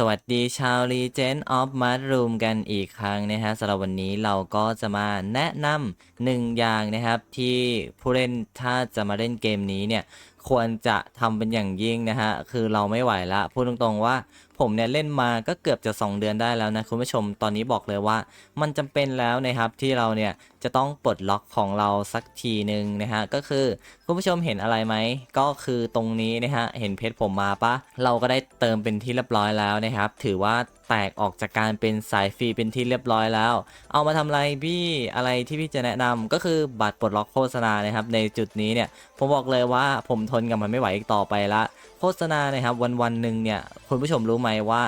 สวัสดีชาว Legend of Mushroom กันอีกครั้งนะฮะสำหรับวันนี้เราก็จะมาแนะนำหนึ่งอย่างนะครับที่ผู้เล่นถ้าจะมาเล่นเกมนี้เนี่ย ควรจะทำเป็นอย่างยิ่งนะฮะคือเราไม่ไหวละพูดตรงๆว่าผมเนี่ยเล่นมาก็เกือบจะ 2 เดือนได้แล้วนะคุณผู้ชมตอนนี้บอกเลยว่า มันจำเป็นแล้วนะครับที่เราเนี่ยจะต้องปลดล็อกของเราสักทีหนึ่งนะฮะก็คือคุณผู้ชมเห็นอะไรไหมก็คือตรงนี้นะฮะเห็นเพชรผมมาปะเราก็ได้เติมเป็นที่เรียบร้อยแล้วนะครับถือว่าแตกออกจากการเป็นสายฟรีเป็นที่เรียบร้อยแล้ว เอามาทำอะไรพี่อะไรที่พี่จะแนะนำก็คือบัตรปลดล็อกโฆษณานะครับในจุดนี้เนี่ยผมบอกเลยว่าผมทนนกับมันไม่ไหวอีกต่อไปละ โฆษณานะครับวันวันหนึ่งเนี่ยคุณผู้ชมรู้ไหมว่า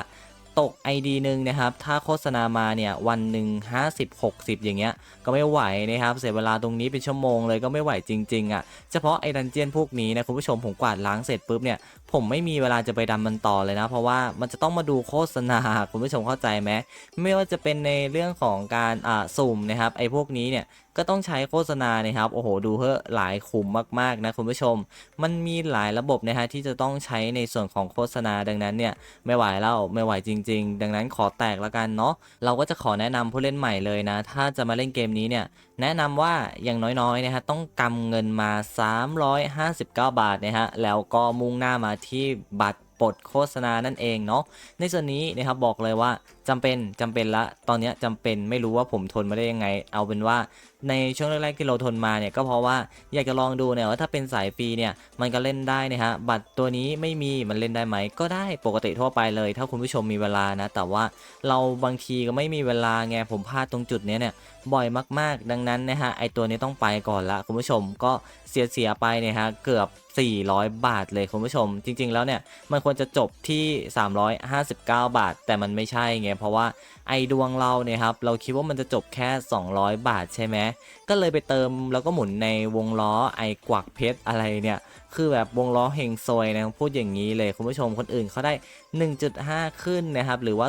ตก ID หนึ่งนะครับ ถ้าโฆษณามาเนี่ยวันหนึ่ง50 60 อย่างเงี้ย ก็ไม่ไหวนะครับ เสียเวลาตรงนี้เป็นชั่วโมงเลยก็ไม่ไหวจริงๆอะ่ะ เฉพาะไอ้ดันเจียนพวกนี้นะคุณผู้ชมผมกวาดล้างเสร็จปุ๊บเนี่ยผมไม่มีเวลาจะไปดำมันต่อเลยนะ เพราะว่ามันจะต้องมาดูโฆษณาคุณผู้ชมเข้าใจไหมไม่ว่าจะเป็นในเรื่องของการอ่าสุ่มนะครับไอ้พวกนี้เนี่ยก็ต้องใช้โฆษณานะครับโอ้โหดูเถอหลายขุมมากๆนะคุณผู้ชม มันมีหลายระบบนะฮะที่จะต้องใช้ในส่วนของโฆษณาดังนั้นเนี่ยไม่ไหวแล้วไม่ไหวจริงๆ ดังนั้นขอแตกแล้วกันเนาะเราก็จะขอแนะนำผู้เล่นใหม่เลยนะ ถ้าจะมาเล่นเกมนี้เนี่ยแนะนำว่าอย่างน้อยๆนะฮะต้องกำเงินมา 359 บาทนะฮะแล้วก็มุ่งหน้ามาที่บัตรปลดโฆษณานั่นเองเนาะในส่วนนี้นะครับบอกเลยว่า จำเป็นจำเป็นละ ตอนนี้ยจำเป็นไม่รู้ว่าผมทนมาได้ยังไง เอาเป็นว่าในช่วงแรกๆที่เราทนมาเนี่ยก็เพราะว่าอยากจะลองดูเนี่ยว่าถ้าเป็นสายฟรีเนี่ยมันก็เล่นได้นะฮะบัตรตัวนี้ไม่มีมันเล่นได้ไหมก็ได้ปกติทั่วไปเลย ถ้าคุณผู้ชมมีเวลานะ แต่ว่าเราบางทีก็ไม่มีเวลาไงผมพลาดตรงจุดเนี้ยเนี่ยบ่อยมากๆ ดังนั้นนะฮะไอตัวนี้ต้องไปก่อนละคุณผู้ชมก็เสียเสียๆไปเนี่ยฮะเกือบ 400 บาทเลยคุณผู้ชม จริง ๆ แล้วเนี่ยมันควรจะจบที่ 359 บาท แต่มันไม่ใช่ไงเพราะว่าไอดวงเราเนี่ยครับเราคิดว่ามันจะจบแค่ 200 บาทใช่ไหมก็เลยไปเติมแล้วก็หมุนในวงล้อไอกวักเพชรอะไรเนี่ยคือแบบวงล้อเฮงซวยนะพูดอย่างนี้เลยคุณผู้ชมคนอื่นเขาได้ 1.5 ขึ้นนะครับหรือว่า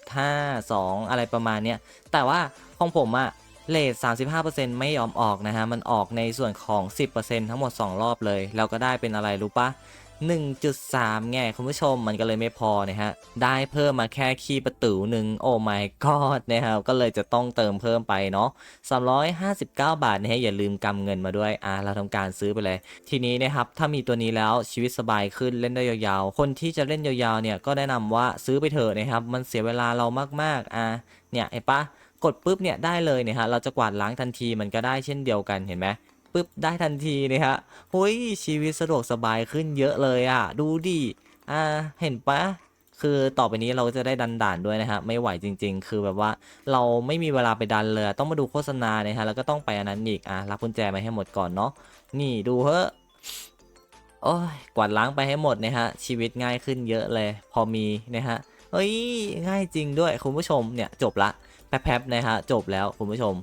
2.52 อะไรประมาณเนี้ยแต่ว่าของผมอะเลท35%ไม่ยอมออกนะฮะ มันออกในส่วนของ 10%ทั้งหมด 2 รอบเลยแล้วก็ได้เป็นอะไรรู้ปะ 1.3 ไงคุณผู้ชมมันก็เลยไม่พอนะฮะ ได้เพิ่มมาแค่คีย์ประตูหนึ่งโอ้ my god นะครับ ก็เลยจะต้องเติมเพิ่มไปเนาะ359 บาทนะฮะ อย่าลืมกำเงินมาด้วย อ่า เราทำการซื้อไปเลย ทีนี้นะครับ ถ้ามีตัวนี้แล้วชีวิตสบายขึ้นเล่นได้ยาวๆ คนที่จะเล่นยาวๆเนี่ยก็แนะนำว่าซื้อไปเถอะนะครับ มันเสียเวลาเรามากๆ อ่า เนี่ยเห็นปะกดปุ๊บเนี่ยได้เลยเนี่ยฮะ เราจะกวาดล้างทันทีมันก็ได้เช่นเดียวกันเห็นไหม ปุ๊บได้ทันทีนะฮะเฮ้ยชีวิตสะดวกสบายขึ้นเยอะเลยอะ ดูดิอ่าเห็นปะคือต่อไปนี้เราจะได้ดันด่านด้วยนะฮะไม่ไหวจริง ๆ คือแบบว่าเราไม่มีเวลาไปดันเลยต้องมาดูโฆษณานะฮะแล้วก็ต้องไปอันนั้นอีกอะรับกุญแจมาให้หมดก่อนเนาะนี่ดูเฮ้อะโอ้ยกวาดล้างไปให้หมดนะฮะชีวิตง่ายขึ้นเยอะเลย พอมีนะฮะเฮ้ยง่ายจริงด้วยคุณผู้ชมเนี่ยจบละแป๊บๆนะฮะจบแล้วคุณผู้ชม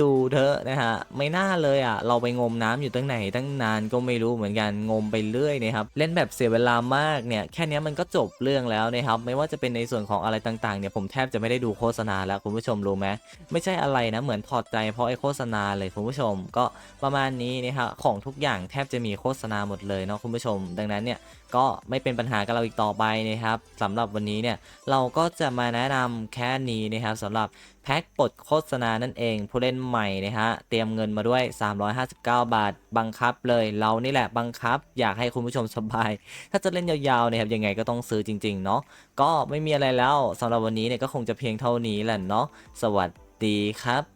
ดูเถอะนะฮะไม่น่าเลยอะ เราไปงมน้ำอยู่ตั้งไหนตั้งนานก็ไม่รู้เหมือนกันงมไปเรื่อยนะครับเล่นแบบเสียเวลามากเนี่ยแค่นี้มันก็จบเรื่องแล้วนะครับไม่ว่าจะเป็นในส่วนของอะไรต่างๆเนี่ยผมแทบจะไม่ได้ดูโฆษณาแล้วคุณผู้ชมรู้ไหมไม่ใช่อะไรนะเหมือนถอดใจเพราะไอ้โฆษณาเลยคุณผู้ชมก็ประมาณนี้นะครับของทุกอย่างแทบจะมีโฆษณาหมดเลยเนาะคุณผู้ชม ดังนั้นเนี่ยก็ไม่เป็นปัญหากับเราอีกต่อไปนะครับสำหรับวันนี้เนี่ยเราก็จะมาแนะนำแค่นี้นะครับสำหรับ พ็กปลดโฆษณานั่นเอง ผู้เล่นใหม่นะฮะเตรียมเงินมาด้วย 359 บาท บังคับเลยเรานี่แหละบังคับ อยากให้คุณผู้ชมสบาย ถ้าจะเล่นยาวๆนะครับยังไงก็ต้องซื้อจริงๆเนาะก็ไม่มีอะไรแล้วสำหรับวันนี้เนี่ยก็คงจะเพียงเท่านี้แหละเนาะสวัสดีครับ